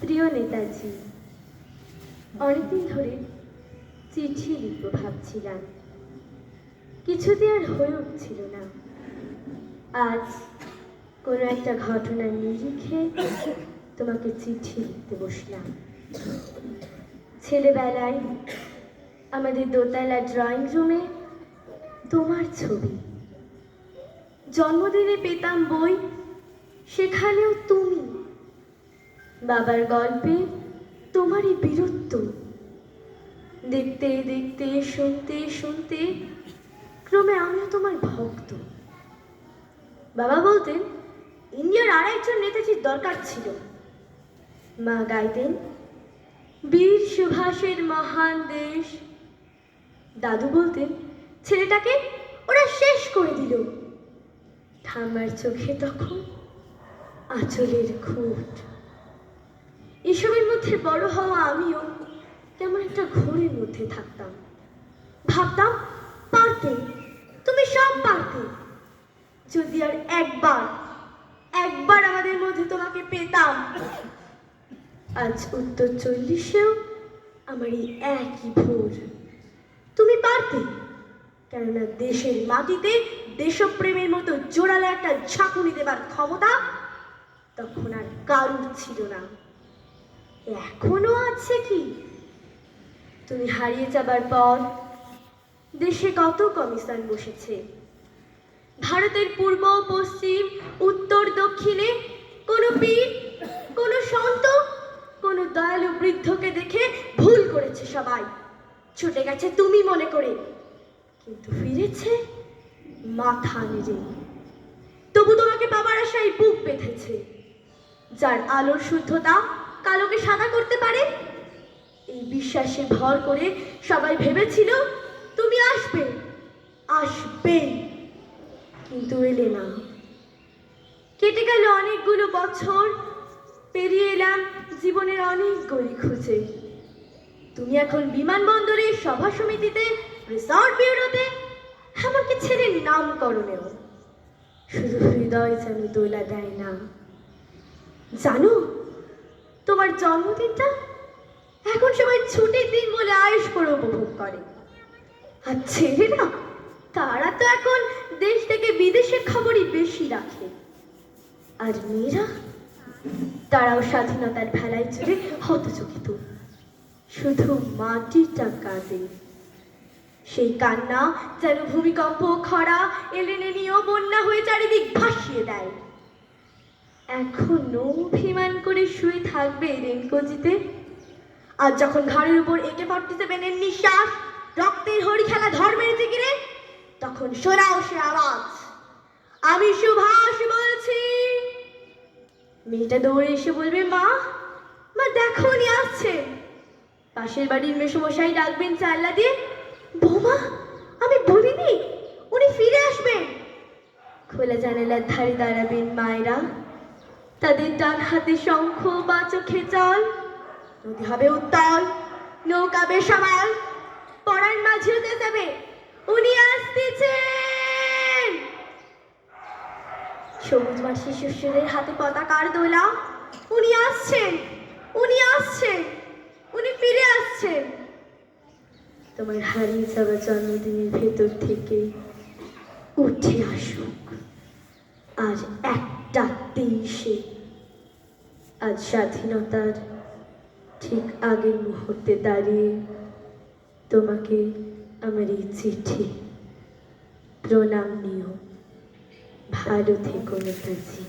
প্রিয় নেতাজি, অনেকদিন ধরে চিঠি লিখব ভাবছিলাম। কিছুতে আর হয়ে উঠছিল না। আজ কোনো একটা ঘটনার নিরিখে তোমাকে চিঠি লিখতে বসলাম। ছেলেবেলায় আমাদের দোতলা ড্রয়িং রুমে তোমার ছবি। জন্মদিনে পেতাম বই, সেখানেও তুমি বাবার গল্পে তোমারই বীরত্ব। দেখতে দেখতে, শুনতে শুনতে ক্রমে আমিও তোমার ভক্ত। বাবা বলতেন, ইন্ডিয়ার আর একজন নেতাজির দরকার ছিল। মা গাইতেন, বীর সুভাষের মহান দেশ। দাদু বলতেন, ছেলেটাকে ওরা শেষ করে দিল। ঠাম্মার চোখে তখন আঁচলের খুঁট। এসবের মধ্যে বড় হওয়া আমিও কেমন একটা ঘোরের মধ্যে থাকতাম। ভাবতাম পারতে তুমি সব পারতে যদি আর একবার একবার আমাদের মধ্যে তোমাকে পেতাম। আজ উত্তর চল্লিশেও আমার এই একই ভোর তুমি পারতে কেননা দেশের মাটিতে দেশপ্রেমের মতো জোরালো একটা ঝাঁকুনি দেবার ক্ষমতা তখন আর কারুর ছিল না। এখনও আছে কি? তুমি হারিয়ে যাবার পর দেশে কত কমিশন বসেছে? ভারতের পূর্ব, পশ্চিম, উত্তর, দক্ষিণে কোনো পীর, কোনো সন্ত, কোনো দয়ালু বৃদ্ধকে দেখে ভুল করেছে সবাই। ছুটে গেছে তুমি মনে করে, কিন্তু ফিরেছে মাথা নেড়ে। তবু তোমাকে পাবার আশায় বুক বেঁধেছে, যার আলোর শুদ্ধতা কালোকে সাদা করতে পারে? এই বিশ্বাসে ভর করে সবাই ভেবেছিল, তুমি আসবে আসবে। কিন্তু এলে না। কেটে গেল অনেকগুলো বছর, পেরিয়ে এলাম জীবনের অনেক গলি খুঁজে। তুমি এখন বিমানবন্দরে, সভা সমিতিতে, রিসর্ট ব্যুরোতে, এমনকি ছেড়ে নামকরণেও। শুধু হৃদয় যেন দোলা দেয় না। জানো তোমার জন্মদিনটা? এখন সবাই ছুটির দিন বলে আয়েস করে উপভোগ করে। আর ছেলেরা, তারা তো এখন দেশ থেকে বিদেশের খবরই বেশি রাখে। আর মেয়েরা, তারাও স্বাধীনতার ভেলায় চড়ে হতচকিত। শুধু মাটিটা কাঁদে সেই কান্না যেন ভূমিকম্প, খরা এলেনে নিয়েও বন্যা হয়ে চারিদিক ভাসিয়ে দেয়। এখনও অভিমান করে শুয়ে থাকবে রেনকোজিতে? আর যখন ঘাড়ের উপর একে ফর্টি সেভেনের নিঃশ্বাস, রক্তের হরি খেলা ধর্মের জিগিরে, তখন সরাও সে আওয়াজ। আমি সুভাষ বলছি। মেয়েটা দৌড়ে এসে বলবে, মা মা দেখো উনি আসছে। পাশের বাড়ির মেসমশাই ডাকবেন চাল্লা দিয়ে, বৌমা, আমি বলিনি, উনি ফিরে আসবেন। খোলা জানালার ধারে দাঁড়াবেন মায়েরা। তাদের ডান হাতে শঙ্খ বা চোখে জল। নদী হবে উত্তাল, নৌকা বেসামাল, পড়ার মাঝে যাবে। উনি আসতেছেন। সবুজ মাসি শিশুদের হাতে পতাকার দোলা। উনি আসছেন উনি আসছেন, উনি ফিরে আসছেন। তোমার হারিয়ে যাওয়া জন্মদিনের ভেতর থেকে উঠে আসুক। আর একটা সে। আজ স্বাধীনতার ঠিক আগের মুহূর্তে দাঁড়িয়ে তোমাকে আমার এই চিঠি প্রণাম নিও ভালো থেকো নেতাজি।